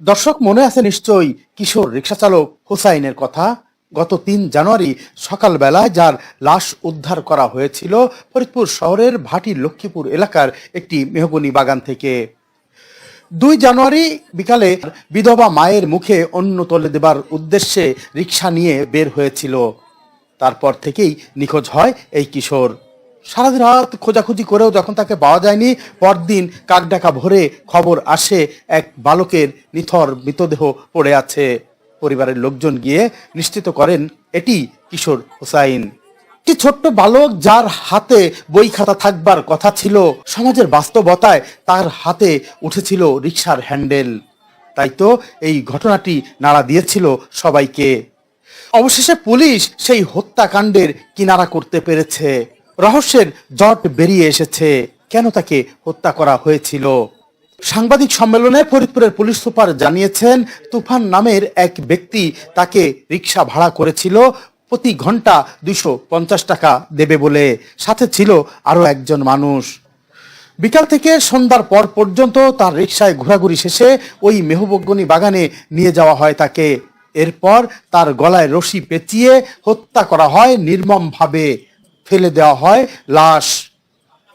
দর্শক, মনে আছে নিশ্চয়ই কিশোর রিক্সা চালক হোসাইনের কথা? গত তিন জানুয়ারি সকালবেলায় যার লাশ উদ্ধার করা হয়েছিল ফরিদপুর শহরের ভাটি লক্ষ্মীপুর এলাকার একটি মেহগনি বাগান থেকে। দুই জানুয়ারি বিকালে বিধবা মায়ের মুখে অন্ন তলে দেবার উদ্দেশ্যে রিক্সা নিয়ে বের হয়েছিল। তারপর থেকেই নিখোঁজ হয় এই কিশোর। সারাদিন রাত খোঁজাখুঁজি করেও যখন তাকে পাওয়া যায়নি, পরদিন কাকডাকা ভরে খবর আসে, এক বালকের নিথর মৃতদেহ পড়ে আছে। পরিবারের লোকজন গিয়ে নিশ্চিত করেন, এটি কিশোর হোসাইন। কি ছোট্ট বালক যার হাতে বই খাতা থাকবার কথা ছিল, সমাজের বাস্তবতায় তার হাতে উঠেছিল রিক্সার হ্যান্ডেল। তাই তো এই ঘটনাটি নাড়া দিয়েছিল সবাইকে। অবশেষে পুলিশ সেই হত্যাকাণ্ডের কিনারা করতে পেরেছে। রহস্যের জট বেরিয়ে এসেছে। কেন তাকে হত্যা করা হয়েছিল? সাংবাদিক সম্মেলনে ফরিদপুরের পুলিশ সুপার জানিয়েছেন, তুফান নামের এক ব্যক্তি তাকে রিক্সা ভাড়া করেছিল, প্রতি ঘণ্টা দুশো পঞ্চাশ টাকা দেবে বলে। সাথে ছিল আরও একজন মানুষ। বিকাল থেকে সন্ধ্যার পর পর্যন্ত তার রিক্সায় ঘোরাঘুরি শেষে ওই মেহবগ্গনি বাগানে নিয়ে যাওয়া হয় তাকে। এরপর তার গলায় রশি পেঁচিয়ে হত্যা করা হয় নির্মমভাবে। ফেলে দেওয়া হয়, লাশ।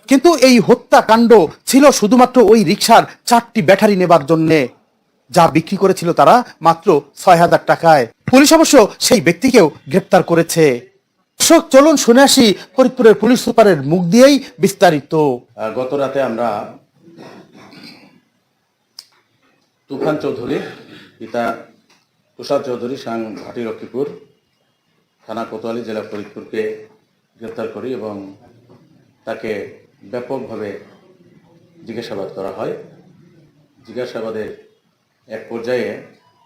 কিন্তু এই হত্যাকাণ্ড ছিল শুধুমাত্র ওই রিক্সার চারটি ব্যাটারি নেবার জন্যে, যা বিক্রি করেছিল তারা মাত্র ছয় হাজার টাকায়। পুলিশ অবশ্য সেই ব্যক্তিকেও গ্রেপ্তার করেছে। চলুন শুনে আসি ফরিদপুরের পুলিশ সুপারের মুখ দিয়েই বিস্তারিত। গত রাতে আমরা তুফান চৌধুরী, পিতা তুষার চৌধুরী সাং ঘাটি থানা কোতোয়ালি, জেলা ফরিদপুরকে গ্রেপ্তার করি এবং তাকে ব্যাপকভাবে জিজ্ঞাসাবাদ করা হয়। জিজ্ঞাসাবাদের এক পর্যায়ে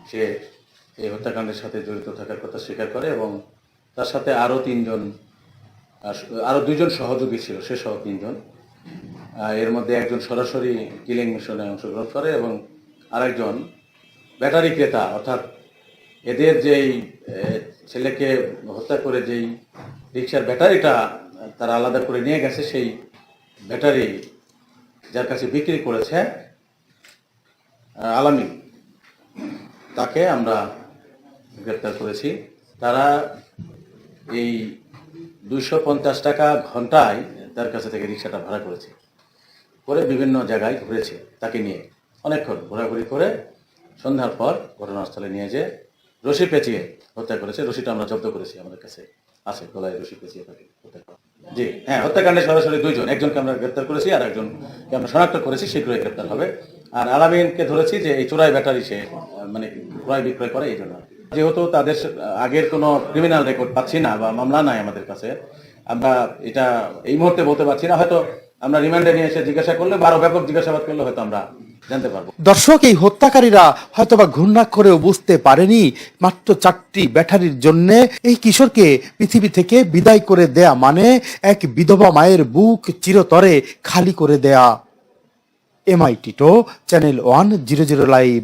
সে এই হত্যাকাণ্ডের সাথে জড়িত থাকার কথা স্বীকার করে এবং তার সাথে আরও তিনজন, আরও দুইজন সহযোগী ছিল, সে সহ তিনজন। এর মধ্যে একজন সরাসরি কিলিং মিশনে অংশগ্রহণ করে এবং আরেকজন ব্যাটারি ক্রেতা। অর্থাৎ এদের যেই ছেলেকে হত্যা করে যেই রিক্সার ব্যাটারিটা তারা আলাদা করে নিয়ে গেছে সেই ব্যাটারি যার কাছে বিক্রি করেছে আহ, আলামিন। তাকে আমরা গ্রেপ্তার করেছি। তারা এই দুইশো পঞ্চাশ টাকা ঘন্টায় তার কাছে থেকে রিক্সাটা ভাড়া করেছে করে বিভিন্ন জায়গায় ঘুরেছে তাকে নিয়ে। অনেকক্ষণ ঘোরাঘুরি করে সন্ধ্যার পর ঘটনাস্থলে নিয়ে যে রশি পেঁচিয়ে হত্যা করেছে। রশিটা আমরা জব্দ করেছি আমাদের কাছে। আছে গলায় রশি পেঁচিয়ে করা জি হ্যাঁ হত্যাকাণ্ডে সরাসরি দুইজন একজনকে আমরা গ্রেপ্তার করেছি আর একজনকে আমরা শনাক্ত করেছি শীঘ্রই গ্রেপ্তার হবে। আর আলামিনকে ধরেছি যে এই চোরাই ব্যাটারি সে মানে ক্রয় বিক্রয় করে এই জন্য যেহেতু তাদের আগের কোনো ক্রিমিনাল রেকর্ড পাচ্ছি না বা মামলা নাই আমাদের কাছে আমরা এটা এই মুহূর্তে বলতে পারছি না। হয়তো আমরা রিমান্ডে নিয়ে এসে জিজ্ঞাসা করলে বা আরও ব্যাপক জিজ্ঞাসাবাদ করলে হয়তো আমরা জানতে পারব। দর্শক, এই হত্যাকারীরা হয়তোবা ঘূর্ণা করেও বুঝতে পারেনি মাত্র চারটি ব্যাটারির জন্য। এই কিশোরকে পৃথিবী থেকে বিদায় করে দেয়া মানে এক বিধবা মায়ের বুক চিরতরে খালি করে দেয়া। MI Tito channel one zero zero live